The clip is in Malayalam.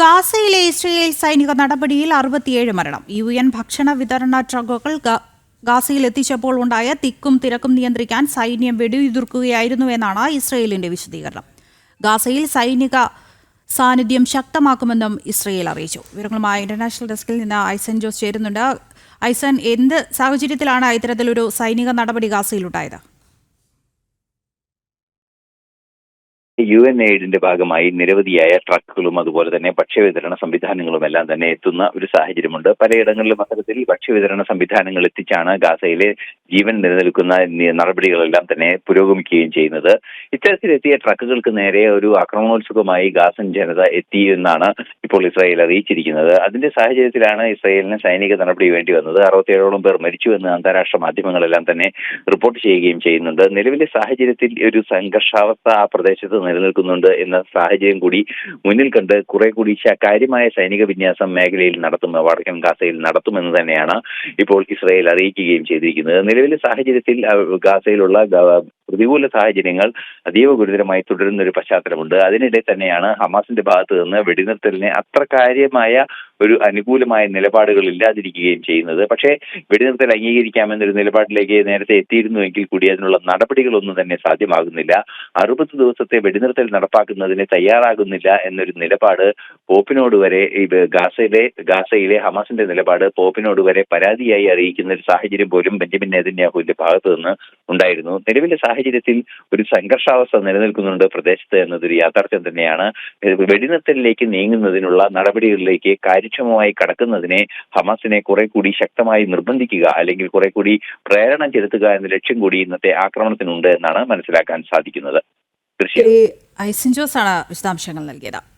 ഗാസയിലെ ഇസ്രയേൽ സൈനിക നടപടിയിൽ അറുപത്തിയേഴ് മരണം. യു എൻ ഭക്ഷണ വിതരണ ട്രക്കുകൾ ഗാസയിൽ എത്തിച്ചപ്പോൾ ഉണ്ടായ തിക്കും തിരക്കും നിയന്ത്രിക്കാൻ സൈന്യം വെടിയുതിർക്കുകയായിരുന്നുവെന്നാണ് ഇസ്രയേലിന്റെ വിശദീകരണം. ഗാസയിൽ സൈനിക സാന്നിധ്യം ശക്തമാക്കുമെന്നും ഇസ്രയേൽ അറിയിച്ചു. വിവരങ്ങളുമായി ഇന്റർനാഷണൽ ഡെസ്കിൽ നിന്ന് ഐസൻ ജോസ് ചേരുന്നുണ്ട്. ഐസൻ എന്ത് സാഹചര്യത്തിലാണ് ഇത്തരത്തിലൊരു സൈനിക നടപടി ഗാസയിലുണ്ടായത്? യു എൻ എയ്ഡിന്റെ ഭാഗമായി നിരവധിയായ ട്രക്കുകളും അതുപോലെ തന്നെ ഭക്ഷ്യവിതരണ സംവിധാനങ്ങളും എല്ലാം തന്നെ എത്തുന്ന ഒരു സാഹചര്യമുണ്ട്. പലയിടങ്ങളിലും അത്തരത്തിൽ ഭക്ഷ്യവിതരണ സംവിധാനങ്ങൾ എത്തിച്ചാണ് ഗാസയിലെ ജീവൻ നിലനിൽക്കുന്ന നടപടികളെല്ലാം തന്നെ പുരോഗമിക്കുകയും ചെയ്യുന്നത്. ഇത്തരത്തിലെത്തിയ ട്രക്കുകൾക്ക് നേരെ ഒരു ആക്രമണോത്സുകമായി ഗാസൻ ജനത എത്തി എന്നാണ് ഇപ്പോൾ ഇസ്രായേൽ അറിയിച്ചിരിക്കുന്നത്. അതിന്റെ സാഹചര്യത്തിലാണ് ഇസ്രായേലിന് സൈനിക നടപടി വേണ്ടി വന്നത്. അറുപത്തിയേഴോളം പേർ മരിച്ചു എന്ന് അന്താരാഷ്ട്ര മാധ്യമങ്ങളെല്ലാം തന്നെ റിപ്പോർട്ട് ചെയ്യുകയും ചെയ്യുന്നുണ്ട്. നിലവിലെ സാഹചര്യത്തിൽ ഒരു സംഘർഷാവസ്ഥ ആ പ്രദേശത്ത് നിലനിൽക്കുന്നുണ്ട് എന്ന സാഹചര്യം കൂടി മുന്നിൽ കണ്ട് കുറെ കൂടി കാര്യമായ സൈനിക വിന്യാസം മേഖലയിൽ നടത്തുന്ന വടക്കൻ ഗാസയിൽ നടത്തുമെന്ന് തന്നെയാണ് ഇപ്പോൾ ഇസ്രായേൽ അറിയിക്കുകയും ചെയ്തിരിക്കുന്നത്. നിലവിലെ സാഹചര്യത്തിൽ ഗാസയിലുള്ള പ്രതികൂല സാഹചര്യങ്ങൾ അതീവ ഗുരുതരമായി തുടരുന്ന ഒരു പശ്ചാത്തലമുണ്ട്. അതിനിടെ തന്നെയാണ് ഹമാസിന്റെ ഭാഗത്ത് നിന്ന് വെടിനിർത്തലിനെ അത്ര കാര്യമായ ഒരു അനുകൂലമായ നിലപാടുകൾ ഇല്ലാതിരിക്കുകയും ചെയ്യുന്നത്. പക്ഷേ വെടിനിർത്തൽ അംഗീകരിക്കാമെന്നൊരു നിലപാടിലേക്ക് നേരത്തെ എത്തിയിരുന്നുവെങ്കിൽ കൂടി അതിനുള്ള നടപടികളൊന്നും തന്നെ സാധ്യമാകുന്നില്ല. അറുപത് ദിവസത്തെ വെടിനിർത്തൽ നടപ്പാക്കുന്നതിന് തയ്യാറാകുന്നില്ല എന്നൊരു നിലപാട് പോപ്പിനോട് വരെ ഗാസയിലെ ഗാസയിലെ ഹമാസിന്റെ നിലപാട് പോപ്പിനോട് വരെ പരാതിയായി അറിയിക്കുന്ന ഒരു സാഹചര്യം പോലും ബെഞ്ചമിൻ നെതന്യാഹുവിന്റെ ഭാഗത്ത് നിന്ന് ഉണ്ടായിരുന്നു. നിലവിലെ സാഹചര്യത്തിൽ ഒരു സംഘർഷാവസ്ഥ നിലനിൽക്കുന്നുണ്ട് പ്രദേശത്ത് എന്നതൊരു യാഥാർത്ഥ്യം തന്നെയാണ്. വെടിനിർത്തലിലേക്ക് നീങ്ങുന്നതിനുള്ള നടപടികളിലേക്ക് കാര്യക്ഷമമായി കടക്കുന്നതിനെ ഹമാസിനെ കുറെ കൂടി ശക്തമായി നിർബന്ധിക്കുക അല്ലെങ്കിൽ കുറെ കൂടി പ്രേരണ ചെലുത്തുക എന്ന ലക്ഷ്യം കൂടി ഇന്നത്തെ ആക്രമണത്തിനുണ്ട് എന്നാണ് മനസ്സിലാക്കാൻ സാധിക്കുന്നത്. ഐസൻ ആണ് വിശദാംശങ്ങൾ നൽകിയത്.